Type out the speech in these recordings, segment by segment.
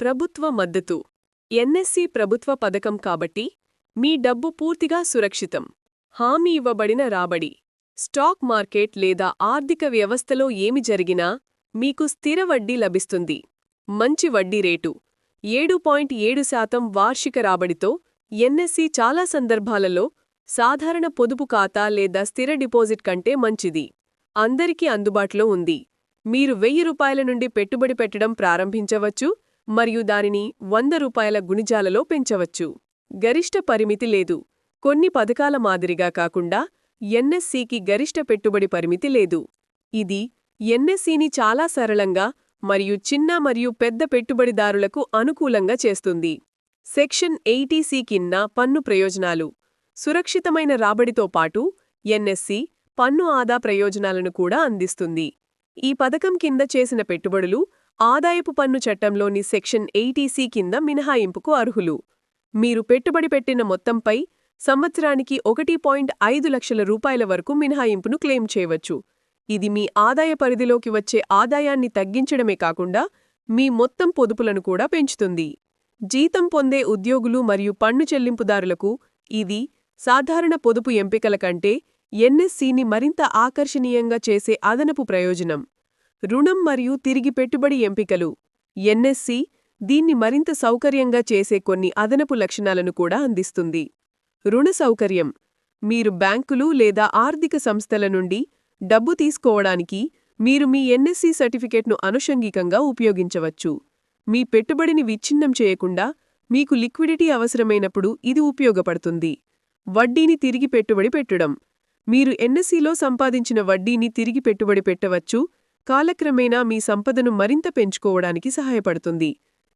ప్రభుత్వ మద్దతు. ఎన్ఎస్సి ప్రభుత్వ పథకం కాబట్టి మీ డబ్బు పూర్తిగా సురక్షితం. హామీ ఇవ్వబడిన రాబడి. స్టాక్ మార్కెట్ లేదా ఆర్థిక వ్యవస్థలో ఏమి జరిగినా మీకు స్థిర వడ్డీ లభిస్తుంది. మంచి వడ్డీ రేటు. ఏడు పాయింట్ ఏడు శాతం వార్షిక రాబడితో ఎన్ఎస్సి చాలా సందర్భాలలో సాధారణ పొదుపు ఖాతా లేదా స్థిర డిపాజిట్ కంటే మంచిది. అందరికీ అందుబాటులో ఉంది. మీరు వెయ్యి రూపాయల నుండి పెట్టుబడి పెట్టడం ప్రారంభించవచ్చు. మరియు దానిని వంద రూపాయల గుణిజాలలో పెంచవచ్చు. గరిష్ట పరిమితి లేదు. కొన్ని పథకాల మాదిరిగా కాకుండా ఎన్ఎస్సికి గరిష్ట పెట్టుబడి పరిమితి లేదు. ఇది ఎన్ఎస్సిని చాలా సరళంగా మరియు చిన్న మరియు పెద్ద పెట్టుబడిదారులకు అనుకూలంగా చేస్తుంది. సెక్షన్ ఎయిటీసీ కింద పన్ను ప్రయోజనాలు. సురక్షితమైన రాబడితో పాటు ఎన్ఎస్సి పన్ను ఆదా ప్రయోజనాలను కూడా అందిస్తుంది. ఈ పథకం కింద చేసిన పెట్టుబడులు ఆదాయపు పన్ను చట్టంలోని సెక్షన్ ఎయిటీసీ కింద మినహాయింపుకు అర్హులు. మీరు పెట్టుబడి పెట్టిన మొత్తంపై సంవత్సరానికి ఒకటి పాయింట్ ఐదు లక్షల రూపాయల వరకు మినహాయింపును క్లెయిమ్ చేయవచ్చు. ఇది మీ ఆదాయ పరిధిలోకి వచ్చే ఆదాయాన్ని తగ్గించడమే కాకుండా మీ మొత్తం పొదుపులను కూడా పెంచుతుంది. జీతం పొందే ఉద్యోగులు మరియు పన్ను చెల్లింపుదారులకు ఇది సాధారణ పొదుపు ఎంపికల కంటే ఎన్ఎస్సీని మరింత ఆకర్షణీయంగా చేసే అదనపు ప్రయోజనం. రుణం మరియు తిరిగి పెట్టుబడి ఎంపికలు. ఎన్ఎస్సి దీన్ని మరింత సౌకర్యంగా చేసే కొన్ని అదనపు లక్షణాలను కూడా అందిస్తుంది. రుణ సౌకర్యం. మీరు బ్యాంకులు లేదా ఆర్థిక సంస్థల నుండి డబ్బు తీసుకోవడానికి మీరు మీ ఎన్ఎస్సి సర్టిఫికేట్ను అనుషంగికంగా ఉపయోగించవచ్చు. మీ పెట్టుబడిని విచ్ఛిన్నం చేయకుండా మీకు లిక్విడిటీ అవసరమైనప్పుడు ఇది ఉపయోగపడుతుంది. వడ్డీని తిరిగి పెట్టుబడి పెట్టడం. మీరు ఎన్ఎస్సిలో సంపాదించిన వడ్డీని తిరిగి పెట్టుబడి పెట్టవచ్చు. కాలక్రమేణా మీ సంపదను మరింత పెంచుకోవడానికి సహాయపడుతుంది.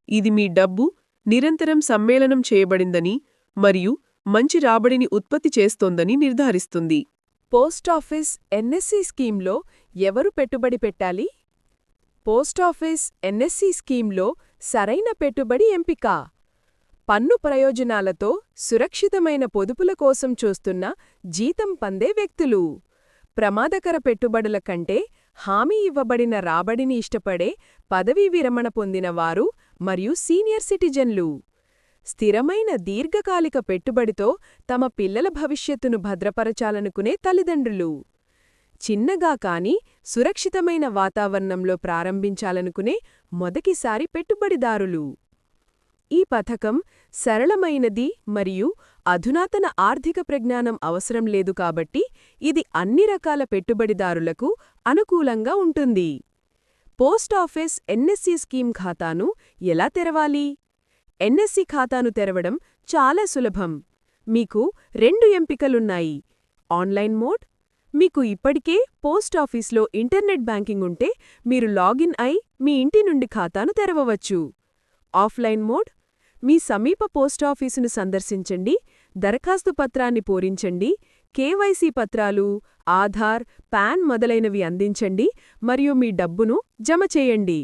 ఇది మీ డబ్బు నిరంతరం సమ్మేళనం చేయబడిందని మరియు మంచి రాబడిని ఉత్పత్తి చేస్తోందని నిర్ధారిస్తుంది. పోస్టాఫీస్ ఎన్ఎస్సి స్కీమ్లో ఎవరు పెట్టుబడి పెట్టాలి? పోస్టాఫీస్ ఎన్ఎస్సి స్కీమ్లో సరైన పెట్టుబడి ఎంపిక. పన్ను ప్రయోజనాలతో సురక్షితమైన పొదుపుల కోసం చూస్తున్న జీతం పందే వ్యక్తులు. ప్రమాదకర పెట్టుబడుల కంటే హామీ ఇవ్వబడిన రాబడిని ఇష్టపడే పదవీ విరమణ పొందిన వారు మరియు సీనియర్ సిటిజన్లు. స్థిరమైన దీర్ఘకాలిక పెట్టుబడితో తమ పిల్లల భవిష్యత్తును భద్రపరచాలనుకునే తల్లిదండ్రులు. చిన్నగా కాని సురక్షితమైన వాతావరణంలో ప్రారంభించాలనుకునే మొదటిసారి పెట్టుబడిదారులు. ఈ పథకం సరళమైనది మరియు అధునాతన ఆర్థిక ప్రజ్ఞానం అవసరం లేదు కాబట్టి ఇది అన్ని రకాల పెట్టుబడిదారులకు అనుకూలంగా ఉంటుంది. పోస్టాఫీస్ ఎన్ఎస్సి స్కీమ్ ఖాతాను ఎలా తెరవాలి? ఎన్ఎస్సి ఖాతాను తెరవడం చాలా సులభం. మీకు రెండు ఎంపికలున్నాయి. ఆన్లైన్ మోడ్ మీకు ఇప్పటికే పోస్టాఫీస్లో ఇంటర్నెట్ బ్యాంకింగ్ ఉంటే మీరు లాగిన్ అయి మీ ఇంటి నుండి ఖాతాను తెరవవచ్చు. ఆఫ్లైన్ మోడ్ మీ సమీప పోస్టాఫీసును సందర్శించండి దరఖాస్తు పత్రాన్ని పూరించండి కేవైసీ పత్రాలు ఆధార్ పాన్ మొదలైనవి అందించండి మరియు మీ డబ్బును జమ చేయండి.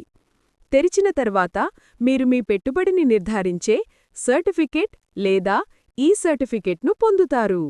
తెరిచిన తర్వాత మీరు మీ పెట్టుబడిని నిర్ధారించే సర్టిఫికేట్ లేదా ఈ సర్టిఫికేట్ను పొందుతారు.